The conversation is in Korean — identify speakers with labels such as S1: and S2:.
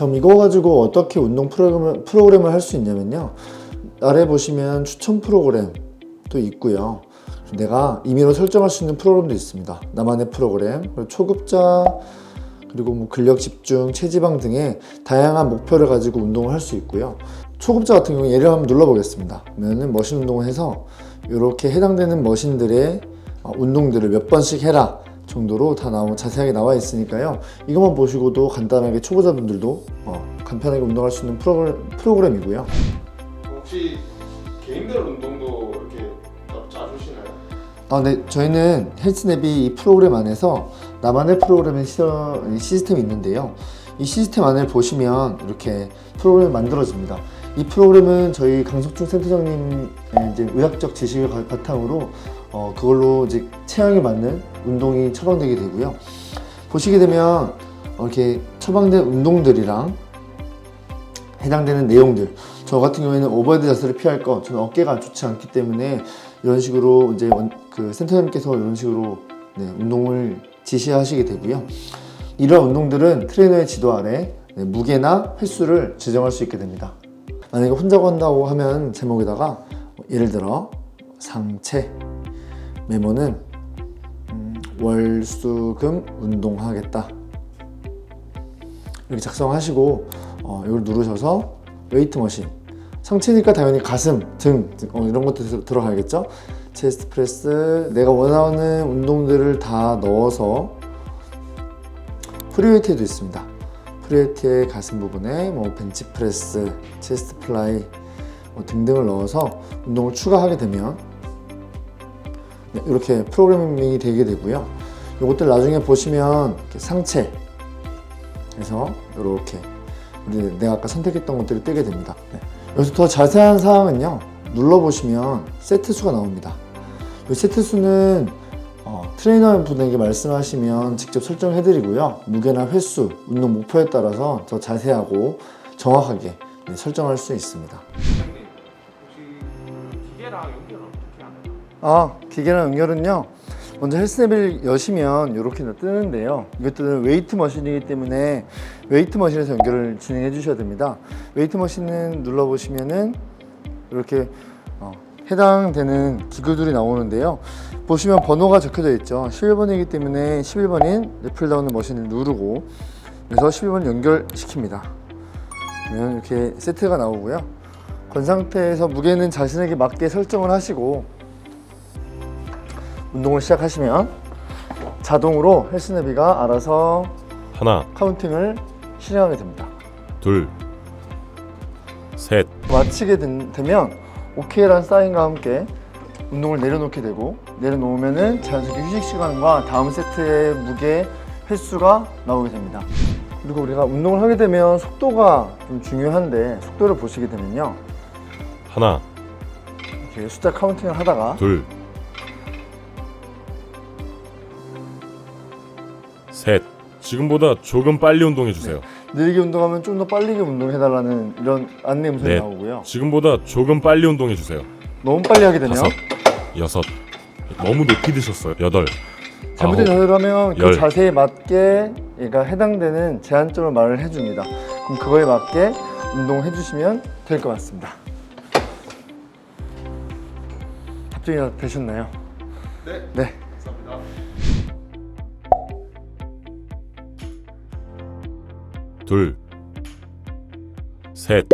S1: 전 이거 가지고 어떻게 운동 프로그램을, 프로그램을 할 수 있냐면요. 아래 보시면 추천 프로그램도 있고요. 내가 임의로 설정할 수 있는 프로그램도 있습니다. 나만의 프로그램, 초급자, 그리고 뭐 근력 집중, 체지방 등의 다양한 목표를 가지고 운동을 할 수 있고요. 초급자 같은 경우 예를 한번 눌러보겠습니다. 그러면은 머신 운동을 해서 이렇게 해당되는 머신들의 어, 운동들을 몇 번씩 해라 정도로 다 나오 자세하게 나와 있으니까요. 이것만 보시고도 간단하게 초보자분들도 어, 간편하게 운동할 수 있는 프로그램, 프로그램이고요.
S2: 혹시 개인별 운동도 이렇게 짜주시나요?
S1: 아, 네, 저희는 헬스냅이 이 프로그램 안에서 나만의 프로그램의 시, 이 시스템이 있는데요. 이 시스템 안을 보시면 이렇게 프로그램이 만들어집니다. 이 프로그램은 저희 강석중 센터장님의 이제 의학적 지식을 가- 바탕으로 어, 그걸로 이제 체형에 맞는 운동이 처방되게 되고요. 보시게 되면 어, 이렇게 처방된 운동들이랑 해당되는 내용들. 저 같은 경우에는 오버헤드 자세를 피할 거. 저는 어깨가 좋지 않기 때문에 이런 식으로 이제 원- 그 센터장님께서 이런 식으로 네, 운동을 지시하시게 되고요. 이런 운동들은 트레이너의 지도 아래 네, 무게나 횟수를 지정할 수 있게 됩니다. 만약에 혼자 한다고 하면 제목에다가 예를 들어 상체 메모는 음, 월수금 운동하겠다. 이렇게 작성하시고 어, 이걸 누르셔서 웨이트 머신 상체니까 당연히 가슴, 등 어, 이런 것도 들- 들어가야겠죠? 체스트 프레스 내가 원하는 운동들을 다 넣어서 프리웨이트도 있습니다. 프리웨이트의 가슴 부분에 뭐 벤치 프레스, 체스트 플라이 뭐 등등을 넣어서 운동을 추가하게 되면 네, 이렇게 프로그래밍이 되게 되고요 이것들 나중에 보시면 상체 그래서 이렇게 우리 내가 아까 선택했던 것들이 뜨게 됩니다. 네. 여기서 더 자세한 사항은요 눌러보시면 세트 수가 나옵니다. 이 세트 수는 어, 트레이너 분에게 말씀하시면 직접 설정해드리고요. 무게나 횟수, 운동 목표에 따라서 더 자세하고 정확하게 네, 설정할 수 있습니다.
S2: 혹시 기계랑 연결을 어떻게 하나요?
S1: 아, 기계랑 연결은요. 먼저 헬스냅을 여시면 이렇게 뜨는데요. 이것들은 웨이트 머신이기 때문에 웨이트 머신에서 연결을 진행해 주셔야 됩니다. 웨이트 머신은 눌러보시면은 이렇게 어, 해당되는 기구들이 나오는데요. 보시면 번호가 적혀져 있죠. 11번이기 때문에 11번인 래플다운 머신을 누르고 그래서 11번 연결시킵니다. 그러면 이렇게 세트가 나오고요. 건 상태에서 무게는 자신에게 맞게 설정을 하시고 운동을 시작하시면 자동으로 헬스네비가 알아서
S3: 하나,
S1: 카운팅을 실행하게 됩니다.
S3: 둘, 셋,
S1: 마치게 된- 되면 OK라는 사인과 함께 운동을 내려놓게 되고 내려놓으면은 자연스럽게 휴식 시간과 다음 세트의 무게 횟수가 나오게 됩니다. 그리고 우리가 운동을 하게 되면 속도가 좀 중요한데 속도를 보시게 되면요
S3: 하나,
S1: 이렇게 숫자 카운팅을 하다가
S3: 둘, 셋. 지금보다 조금 빨리 운동해 주세요.
S1: 느리게 운동하면 좀 더 빨리 운동해달라는 이런 안내 음성이
S3: 넷.
S1: 나오고요.
S3: 지금보다 조금 빨리 운동해 주세요.
S1: 너무 빨리 하게 되면
S3: 다섯, 여섯. 너무 높이 드셨어요. 여덟,
S1: 잘못된
S3: 아홉,
S1: 자세로 하면 그
S3: 열.
S1: 자세에 맞게 얘가 해당되는 제한점을 말을 해줍니다. 그럼 그거에 맞게 운동해 주시면 될 것 같습니다. 답변이 다 되셨나요?
S2: 네
S1: 네.
S3: 둘, 셋,